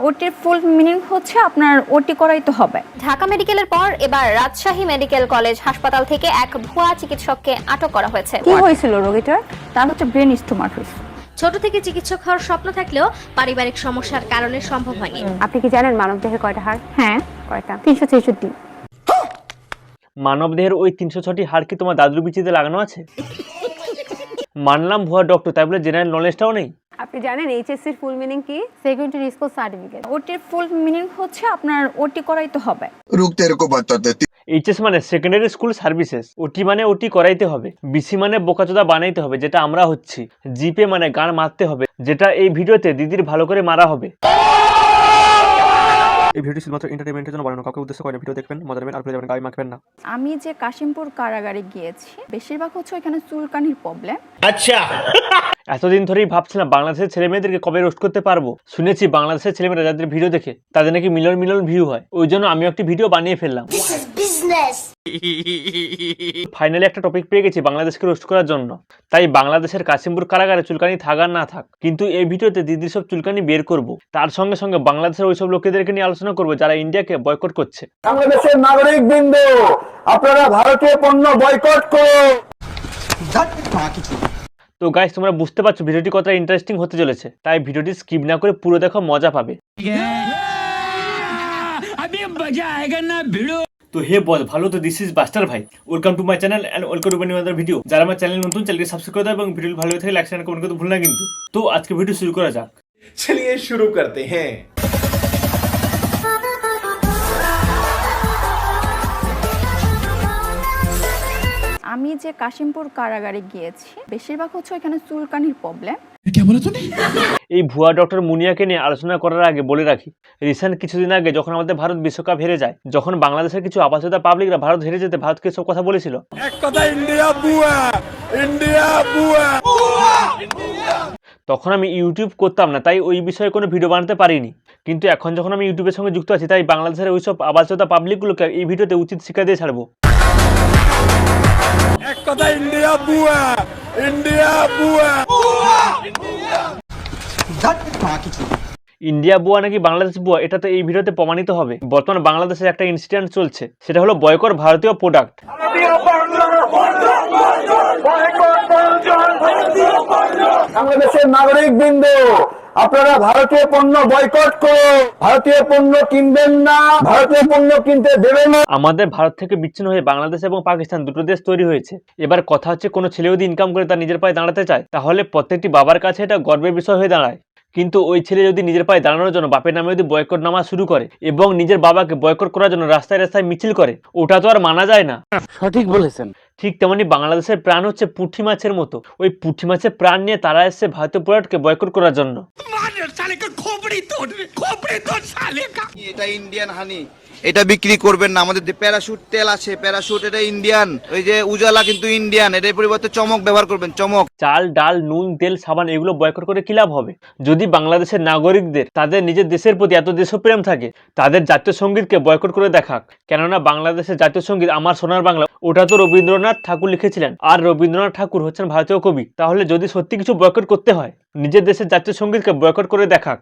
ওটির full meaning হচ্ছে আপনার ওটি করাইতে হবে। ঢাকা মেডিকেলের পর এবার রাজশাহী মেডিকেল কলেজ হাসপাতাল থেকে এক ভুয়া চিকিৎসককে আটক করা হয়েছে। কি হয়েছিল রোগীটার? তার হচ্ছে ব্রেন স্টোমার হয়েছে। ছোট থেকে চিকিৎসক হওয়ার স্বপ্ন থাকলেও পারিবারিক সমস্যার কারণে সম্ভব হয়নি। আপনি কি জানেন মানব দেহে কয়টা হাড়? হ্যাঁ। কয়টা? তিনশো ছেষট্টি। মানবদেহের ওই তিনশো ছটি হাড় কি তোমার দাদুর বিচিতে লাগানো আছে? মানলাম ভুয়া ডক্টর তাই বলে জেনারেল নলেজটাও নেই? আপনি জানেন এইচএসসি এর ফুল মিনিং কি? সেকেন্ডারি স্কুল সার্টিফিকেট ওটির ফুল মিনিং হচ্ছে আপনার ওটি করাইতে হবে। রুখতে এরকম এইচএস মানে সেকেন্ডারি স্কুল সার্ভিসেস ওটি মানে ওটি করাইতে হবে। বিসি মানে বোকাচোদা বানাইতে হবে যেটা আমরা হচ্ছি। জিপে মানে গান মারতে হবে যেটা এই ভিডিওতে দিদির ভালো করে মারা হবে। এই ভিডিওটি শুধুমাত্র এন্টারটেনমেন্টের জন্য বানানো কাউকে উদ্দেশ্য করে ভিডিও দেখবেন মজা নেবেন আর ভুলে যাবেন গায়ে মাখবেন না। আমি যে কাশিমপুর কারাগারে গিয়েছি বেশিরভাগ হচ্ছে এখানে চুলকানির প্রবলেম আচ্ছা। এতদিন ধরেই ভাবছিলাম বাংলাদেশের ছেলে মেয়েদেরকে কবে রোস্ট করতে পারব। শুনেছি বাংলাদেশের ছেলেমেয়েরা যাদের ভিডিও দেখে তাদের নাকি মিলন মিলন ভিউ হয়। ওই জন্য আমি একটি ভিডিও বানিয়ে ফেললাম। ফাইনালি একটা টপিক পেয়ে গেছি বাংলাদেশকে রোস্ট করার জন্য। তাই বাংলাদেশের কাশিমপুর কারাগারে চুলকানি থাকার না থাক কিন্তু এই ভিডিওতে দিদির সব চুলকানি বের করব। তার সঙ্গে সঙ্গে বাংলাদেশের ওইসব লোকেদেরকে নিয়ে আলোচনা করব যারা ইন্ডিয়াকে বয়কট করছে। বাংলাদেশের নাগরিক বৃন্দ আপনারা ভারতীয় পণ্য বয়কট করুন তো গাইস তোমরা বুঝতে পারছ ভিডিওটি কতটা ইন্টারেস্টিং হতে চলেছে। তাই ভিডিওটি স্কিপ না করে পুরো দেখো মজা পাবে। তো হে বল ভালো তো দিস ইজ বাস্টার ভাই welcome to my channel and welcome to my other video যারা আমার চ্যানেল নতুন চ্যানেলকে সাবস্ক্রাইব করে দাও এবং ভিডিও ভালো লাগে লাইক শেয়ার কমেন্ট করতে ভুল না কিন্তু তো আজকে ভিডিও শুরু করা যাক चलिए शुरू करते हैं যে কাশিমপুর কারাগারে গিয়েছি বেশিরভাগ হচ্ছে ওইখানে চুলকানির প্রবলেম এই ভুয়া ডক্টর মুনিয়াকে নিয়ে আলোচনা করার আগে বলে রাখি রিসেন্ট কিছুদিন আগে যখন আমাদের ভারত বিশ্বকাপ হেরে যায় যখন বাংলাদেশের কিছু আবাসিতা পাবলিকরা ভারত হেরে যেতে ভারতকে সব কথা বলেছিল। এক কথা ইন্ডিয়া বুয়া ইন্ডিয়া বুয়া। তখন আমি ইউটিউব করতাম না তাই ওই বিষয়ে কোনো ভিডিও বানাতে পারিনি। কিন্তু এখন যখন আমি ইউটিউবের সঙ্গে যুক্ত আছি তাই বাংলাদেশের ওইসব আবাসতা পাবলিকগুলোকে এই ভিডিওতে উচিত শিক্ষা দিয়ে ছাড়বো। এক কথা ইন্ডিয়া বুয়া ইন্ডিয়া বুয়া। ইন্ডিয়া বুয়া নাকি বাংলাদেশ বুয়া? এটা তো এই ভিডিওতে প্রমাণিত হবে। বর্তমান বাংলাদেশের একটা ইনসিডেন্ট চলছে। সেটা হলো বয়কর ভারতীয় প্রোডাক্ট বাংলাদেশের নাগরিক বৃন্দ আপনারা ভারতীয় পণ্য বয়কট করুন ভারতীয় পণ্য কিনবেন না, ভারতীয় পণ্য কিনতে দেবেন না। আমাদের ভারত থেকে বিচ্ছিন্ন হয়ে বাংলাদেশ এবং পাকিস্তান দুটো দেশ তৈরি হয়েছে। এবার কথা হচ্ছে কোনো ছেলে যদি ইনকাম করে তার নিজের পায়ে দাঁড়াতে চায়, তাহলে প্রত্যেকটি বাবার কাছে এটা গর্বের বিষয় হয়ে দাঁড়ায়। কিন্তু ওই ছেলে যদি নিজের পায়ে দাঁড়ানোর জন্য বাপের নামে যদি বয়কট নামা শুরু করে এবং নিজের বাবাকে বয়কট করার জন্য রাস্তায় রাস্তায় মিছিল করে ওটা তো আর মানা যায় না। সঠিক বলেছেন। ঠিক তেমনি বাংলাদেশের প্রাণ হচ্ছে পুঁটি মাছের মতো। ওই পুঁটি মাছের প্রাণ নিয়ে তারা এসছে ভারতীয় প্রোডাক্টকে বয়কট করার জন্য। এটা ইন্ডিয়ান হানি এটা বিক্রি করবেন না আমাদের যে প্যারাশুট তেল আছে প্যারাশুট এটা ইন্ডিয়ান ওই যে উজালা কিন্তু ইন্ডিয়ান এটার পরিবর্তে চমক ব্যবহার করবেন চমক। চাল ডাল নুন তেল সাবান এগুলো বয়কট করে কি লাভ হবে? যদি বাংলাদেশের নাগরিকদের তাদের নিজের দেশের প্রতি এত দেশপ্রেম থাকে তাদের জাতীয় সঙ্গীতকে বয়কট করে দেখাক। কেননা বাংলাদেশের জাতীয় সংগীত আমার সোনার বাংলা ওটা তো রবীন্দ্রনাথ ঠাকুর লিখেছিলেন। আর রবীন্দ্রনাথ ঠাকুর হচ্ছেন ভারতীয় কবি। তাহলে যদি সত্যি কিছু বয়কট করতে হয়, নিজের দেশের জাতীয় সঙ্গীতকে বয়কট করে দেখাক।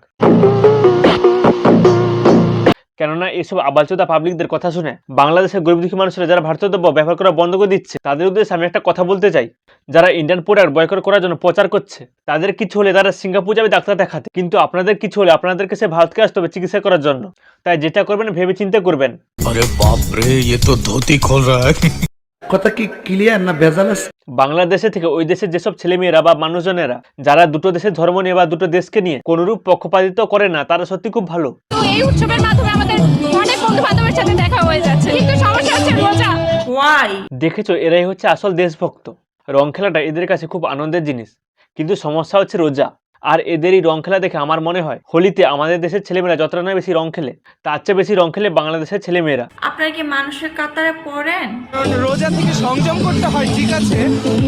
কেননা এসব আবালচোদা পাবলিকদের কথা শুনে বাংলাদেশের গরিব দুঃখী মানুষরা যারা ভারতীয় দ্রব্য ব্যবহার করা বন্ধ করে দিচ্ছে, তাদের উদ্দেশ্যে আমি একটা কথা বলতে চাই। যারা ইন্ডিয়ান প্রোডাক্ট বয়কট করার জন্য প্রচার করছে, তাদের কিছু হলে তারা সিঙ্গাপুর যাবে ডাক্তার দেখাতে। কিন্তু আপনাদের কিছু হলে আপনাদেরকে সে ভারতকে আসতে হবে চিকিৎসা করার জন্য। তাই যেটা করবেন ভেবে চিন্তা করবেন কথা কি ক্লিয়ার না ভেজাল আছে? বাংলাদেশে থেকে ওই দেশের যেসব ছেলেমেয়েরা বা মানুষজনেরা যারা দুটো দেশের ধর্ম নিয়ে বা দুটো দেশকে নিয়ে কোনরূপ পক্ষপাতিত্ব করে না তারা সত্যি খুব ভালো। এই উৎসবের মাধ্যমে আমাদের অনেক বন্ধু বান্ধবের সাথে দেখা হয়ে যাচ্ছে। কিন্তু সমস্যা হচ্ছে রোজা দেখেছ এরাই হচ্ছে আসল দেশভক্ত। রং খেলাটা এদের কাছে খুব আনন্দের জিনিস। কিন্তু সমস্যা হচ্ছে রোজা। আর এদের এই রং খেলা দেখে আমার মনে হয় হোলিতে আমাদের দেশের ছেলেমেয়েরা যতটা না বেশি রং খেলে তার চেয়ে বেশি রং খেলে বাংলাদেশের ছেলেমেয়েরা। আপনারা কি মানুষের কাতারে পড়েন? রোজা থেকে সংযম করতে হয় ঠিক আছে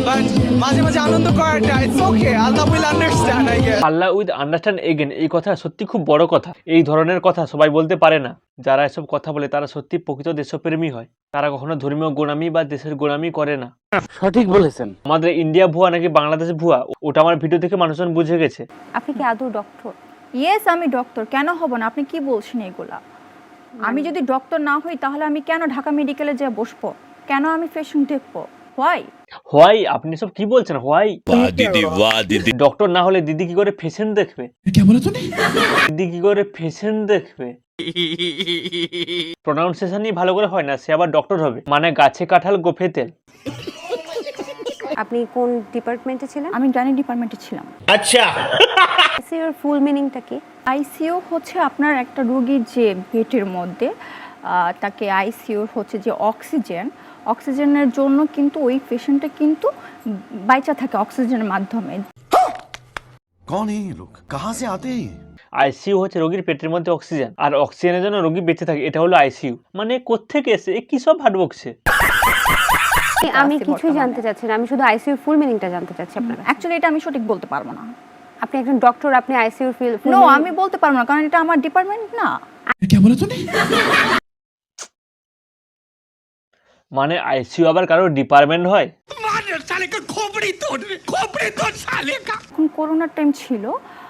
বাট মাঝে মাঝে আনন্দ করাটা it's okay Allah will understand I guess Allah with understand again এই কথা সত্যি খুব বড় কথা। এই ধরনের কথা সবাই বলতে পারে না। যারা এসব কথা বলে তারা সত্যি প্রকৃত দেশপ্রেমী হয়। তারা কখনো ধর্মীয় গোড়ামি বা দেশের গোড়ামি করে না। সঠিক বলেছেন। আমাদের ইন্ডিয়া ভুয়া নাকি বাংলাদেশ ভুয়া? ওটা আমার ভিডিও থেকে মানুষজন বুঝে গেছে। আপনি কি আদৌ ডক্টর? ইয়েস আমি ডক্টর। কেন হব না? আপনি কি বলছেন এগুলা? আমি যদি ডক্টর না হই তাহলে আমি কেন ঢাকা মেডিকেলে যেয়ে বসবো? কেন আমি পেশেন্ট দেখব? হোয়াই হোয়াই আপনি সব কি বলছেন? হোয়াই দিদি? বাহ দিদি? ডক্টর না হলে দিদি কি করে পেশেন্ট দেখবে? দিদি কি করে ফেশন দেখবে? প্রোনাউন্সিয়েশনই ভালো করে হয় না সে আবার ডক্টর হবে। মানে গাছে কাঁঠাল গোফে তেল। আপনি কোন ডিপার্টমেন্টে ছিলেন? আমি গাইনি ডিপার্টমেন্টে ছিলাম। আচ্ছা। আইসিইউর ফুল মিনিংটা কি? আইসিইউ হচ্ছে আপনার একটা রোগীর যে পেটের মধ্যে আহ, তাকে আইসিইউর হচ্ছে যে অক্সিজেন অক্সিজেনের জন্য কিন্তু ওই পেশেন্টটা কিন্তু বাইচা থাকে অক্সিজেনের মাধ্যমে। कौन है ये लोग कहाँ से आते हैं ये আইসিইউ হচ্ছে রোগীর পেটের মধ্যে অক্সিজেন আর অক্সিজেনের জন্য রোগী বেঁচে থাকে এটা হলো আইসিইউ মানে কোত্থেকে এসে এ কি সব ভাট বকছে আমি আছে কিছুই বর্তমানে। জানতে চাচ্ছি না আমি শুধু আইসিইউর ফুল মিনিংটা জানতে চাচ্ছি আপনার কাছে। অ্যাকচুয়ালি এটা আমি সঠিক বলতে পারবো না আপনি একজন ডক্টর আপনি আইসিইউর ফুল নো আমি বলতে পারবো না কারণ এটা আমার ডিপার্টমেন্ট না মানে আইসিইউ আবার কারো ডিপার্টমেন্ট হয় এখন করোনার টাইম ছিল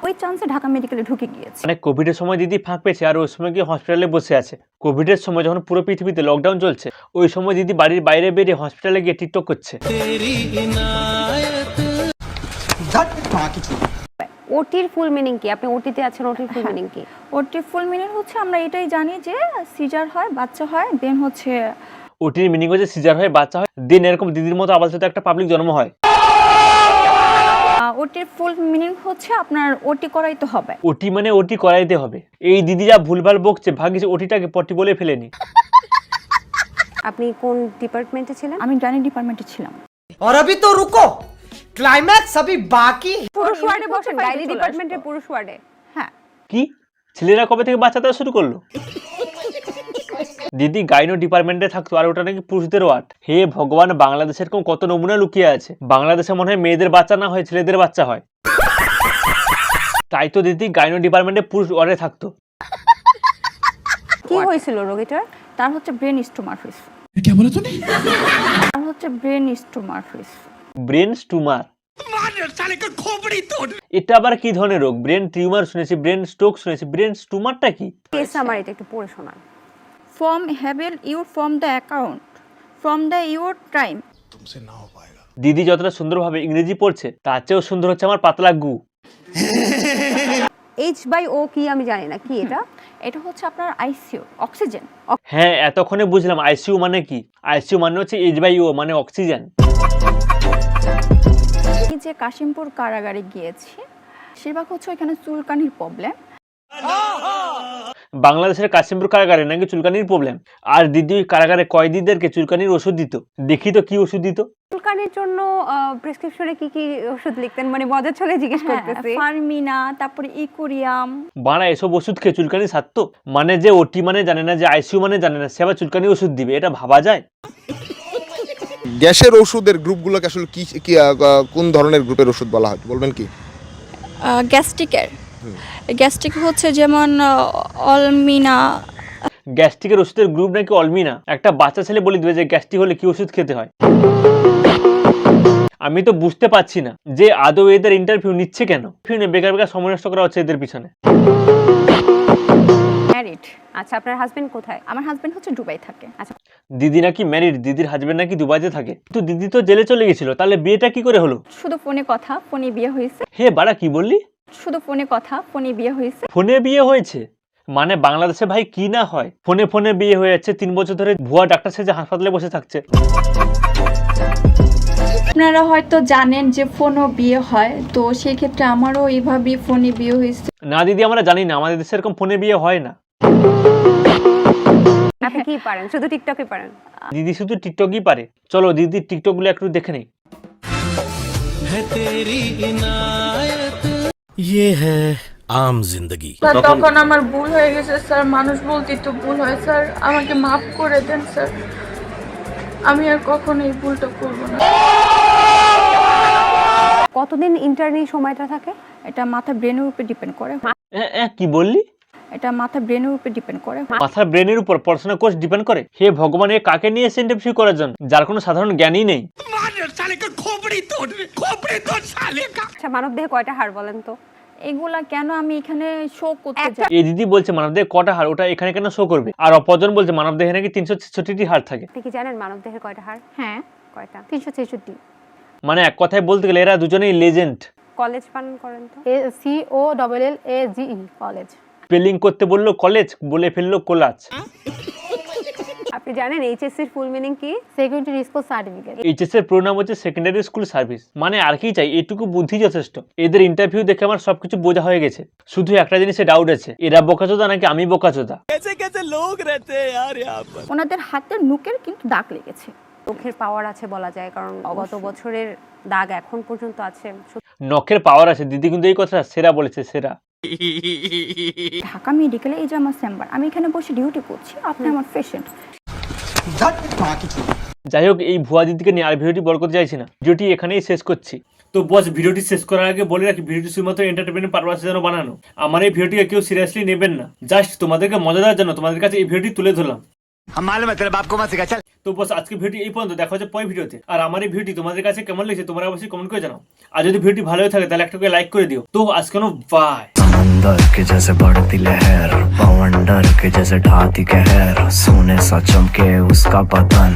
ওই চান্সে ঢাকা মেডিকেলে ঢুকে গিয়েছে। মানে কোভিডের সময় দিদি ফাঁক পেয়েছে আর ওই সময় গিয়ে হসপিটালে বসে আছে। কোভিডের সময় যখন পুরো পৃথিবীতে লকডাউন চলছে ওই সময় দিদি বাড়ির বাইরে বেরিয়ে হসপিটালে গিয়ে টিকটক করছে। ওটির ফুল মিনিং কি? আপনি ওটিতে আছেন ওটির ফুল মিনিং কি? ওটি ফুল মিনিট হচ্ছে আমরা এটাই জানি যে সিজার হয় বাচ্চা হয় দেন হচ্ছে ওটির মিনিং হচ্ছে সিজার হয় বাচ্চা হয় দিন এরকম দিদির মতো আবার সাথে একটা পাবলিক জন্ম হয়। ওটির ফুল মিনিং হচ্ছে আপনার ওটি করাইতে হবে ওটি মানে ওটি করাইতে হবে এই দিদি যা ভুলভাল বকছে ভাগ্যিস ওটিটাকে পটি বলে ফেলেনি আপনি কোন ডিপার্টমেন্টে ছিলেন আমি গাইনি ডিপার্টমেন্টে ছিলাম और अभी तो रुको क्लाइमैक्स अभी बाकी পুরুষ ওয়ার্ডে হচ্ছে বসেন five গাইনি চলে ডিপার্টমেন্টের আসতো। পুরুষ ওয়ার্ডে হ্যাঁ কি ছেলেরা কবে থেকে বাচ্চা দেওয়া শুরু করলো দিদি গাইনো ডিপার্টমেন্টে থাকতো আর ওটা নাকি পুরুষদের ওয়ার্ড হে ভগবান বাংলাদেশের কোন কত নমুনা লুকিয়ে আছে? বাংলাদেশে মনে হয় মেয়েদের বাচ্চা না হয় ছেলেদের বাচ্চা হয়। তাই তো দিদি গাইনো ডিপার্টমেন্টে পুরুষ ওয়ার্ডে থাকতো। কি হয়েছিল রোগীটার? তার হচ্ছে ব্রেন স্টোমার হয়েছে তার হচ্ছে ব্রেন স্টোমার? হয়েছে ব্রেন স্টুমার এটা আবার কি ধরনের রোগ? ব্রেন টিউমার শুনেছি ব্রেন স্ট্রোক শুনেছি ব্রেন স্টুমারটা কি? কেস আমার এটা একটু পড়ে শোনান। From heaven you from the account from the your time দিদি যতটা সুন্দরভাবে ইংরেজি পড়ছে তার চেয়েও সুন্দর হচ্ছে আমার পাতলা গু। এইচ বাই ও কি আমি জানি না কি এটা? এটা হচ্ছে আপনার আইসিইউ অক্সিজেন হ্যাঁ এতক্ষণে বুঝলাম আইসিইউ মানে কি? আইসিইউ মানে হচ্ছে এইচ বাই ও মানে অক্সিজেন আমি যে কাশিমপুর কারাগারে গিয়েছি বেশিরভাগ হচ্ছে ওইখানে চুলকানির প্রবলেম বাংলাদেশের কাশিমপুর কারাগারে নাকি চুলকানির প্রবলেম আর দিদি ওই কারাগারে কয়েদিদেরকে চুলকানির ওষুধ দিত? দেখি তো কি ওষুধ দিত। চুলকানির জন্য প্রেসক্রিপশনে কি কি ওষুধ লিখতেন? মানে মজার ছলে জিজ্ঞেস করতেছি। ফার্মিনা তারপরে ইকুরিয়াম বাড়া এসব ওষুধ খেয়ে চুলকানি সারত? মানে যে ওটি মানে জানে না যে আইসিইউ মানে জানে না সে আবার চুলকানি ওষুধ দিবে এটা ভাবা যায়? গ্যাসের ওষুধের গ্রুপগুলোকে আসলে কি কি কোন ধরনের গ্রুপের ওষুধ বলা হয়? বলবেন কি? গ্যাস্ট্রিকের গ্যাস্ট্রিক হচ্ছে যেমন অলমিনা। গ্যাস্ট্রিকের ওষুধের গ্রুপ নাকি অলমিনা? একটা বাচ্চা ছেলে বলে দিবে যে গ্যাস্ট্রিক হলে কি ওষুধ খেতে হয়। আমি তো বুঝতে পারছি না যে আদৌ এদের ইন্টারভিউ নিচ্ছে কেন। ফিউনে বেকার বেকার সময় নষ্ট করা হচ্ছে এদের পিছনে। ম্যারিড আচ্ছা আপনার হাজবেন্ড কোথায়? আমার হাজবেন্ড হচ্ছে দুবাই থাকে। আচ্ছা। দিদি নাকি ম্যারিড দিদির হাজবেন্ড নাকি দুবাইতে থাকে? কিন্তু দিদি তো জেলে চলে গেছিল তাহলে বিয়েটা কি করে হলো? শুধু ফোনে কথা ফোনে বিয়ে হয়েছে। হে বাড়া কি বললি? শুধু ফোনে কথা ফোনে বিয়ে হয়েছে। ফোনে বিয়ে হয়েছে? মানে বাংলাদেশে ভাই কি না হয়? ফোনে ফোনে বিয়ে হয়ে যাচ্ছে তিন বছর ধরে ভুয়া ডাক্তার সেজে হাসপাতালে বসে থাকছে। আপনারা হয়তো জানেন যে ফোনও বিয়ে হয় তো সেই ক্ষেত্রে আমারও এইভাবেই ফোনে বিয়ে হয়েছে। না দিদি আমরা জানি না আমাদের দেশে এরকম ফোনে বিয়ে হয় না। আপনি কি পারেন? শুধু টিকটকে পারেন। দিদি শুধু টিকটকই পারে। চলো দিদি টিকটকগুলো একটু দেখে নেই। আম জিন্দগি তখন আমার ভুল হয়ে গেছে স্যার মানুষ বলতে তো ভুল হয় স্যার আমাকে মাফ করে দেন স্যার আমি আর কখনো এই ভুলটা করব না। কতদিন ইন্টারনি সময়টা থাকে? এটা মাথা ব্রেনের উপর ডিপেন্ড করে। কি বললি? এটা মাথা ব্রেনের উপর ডিপেন্ড করে। মাথা ব্রেনের উপর পড়াশোনা কোর্স ডিপেন্ড করে? হে ভগবান এ কাকে নিয়ে সেন্টেপসি করার জন্য? যার কোনো সাধারণ জ্ঞানই নেই। আচ্ছা মানব দেহে কয়টা হাড় বলেন তো? এগুলা কেন আমি এখানে শো করতে যাই? এই দিদি বলছে মানবদেহে কটা হাড় ওটা এখানে কেন শো করবে? আর অপরজন বলছে মানবদেহে নাকি তিনশো ছেষট্টিটি হাড় থাকে। আপনি কি জানেন মানব কয়টা হাড়? হ্যাঁ। কয়টা? মানে এক কথায় বলতে গেলে এরা দুজনেই লেজেন্ড কলেজ পালন করেন তো? A C O double L A G E college. Spelling করতে বলল কলেজ বলে ফেলল কোলাজ। আপনি জানেন এইচএস এর ফুল মিনিং কি? সেকেন্ডারি স্কুল সার্টিফিকেট এইচএস এর প্রোনাম হচ্ছে সেকেন্ডারি স্কুল সার্ভিস মানে আর কি চাই? এটুকু বুদ্ধি যথেষ্ট। এদের ইন্টারভিউ দেখে আমার সবকিছু বোঝা হয়ে গেছে। শুধু একটা জিনিসে ডাউট আছে। এরা বোকাচোদা নাকি আমি বোকাচোদা? কেসে কেসে লোক রেতে আর ওনাদের হাতের নুকের কিন্তু দাগ লেগেছে। নখের পাওয়ার আছে বলা যায় কারণ গত বছরের দাগ এখন পর্যন্ত আছে। নখের পাওয়ার আছে। দিদি কিন্তু এই কথা সেরা বলেছে সেরা। ঢাকা মেডিকেলে এই যে আমার চেম্বার আমি এখানে বসে ডিউটি করছি। আপনি আমার পেশেন্ট যাই হোক এই ভুয়া দিদিকে নিয়ে আর ভিডিওটি বড় করতে চাইছি না। ভিডিওটি এখানেই শেষ করছি। তো বস ভিডিওটি শেষ করার আগে বলে রাখি ভিডিওটি শুধুমাত্র এন্টারটেনমেন্ট পারপাসে জন্য বানানো। আমার এই ভিডিওটিকে কেউ সিরিয়াসলি নেবেন না। জাস্ট তোমাদেরকে মজা দেওয়ার জন্য তোমাদের কাছে এই ভিডিওটি তুলে ধরলাম। তো বস আজকে ভিডিও এই পর্যন্ত দেখা হচ্ছে পরে ভিডিওতে। আর আমার এই ভিডিওটি তোমাদের কাছে কেমন লেগেছে তোমরা অবশ্যই কমেন্ট করে জানাও। আর যদি ভিডিওটি ভালো হয়ে থাকে তাহলে একটা করে লাইক করে দিও। তো আজকে বাই समंदर के जैसे बढ़ती लहर पवंडर के जैसे ढाती कहर। सोने सा चमके उसका बदन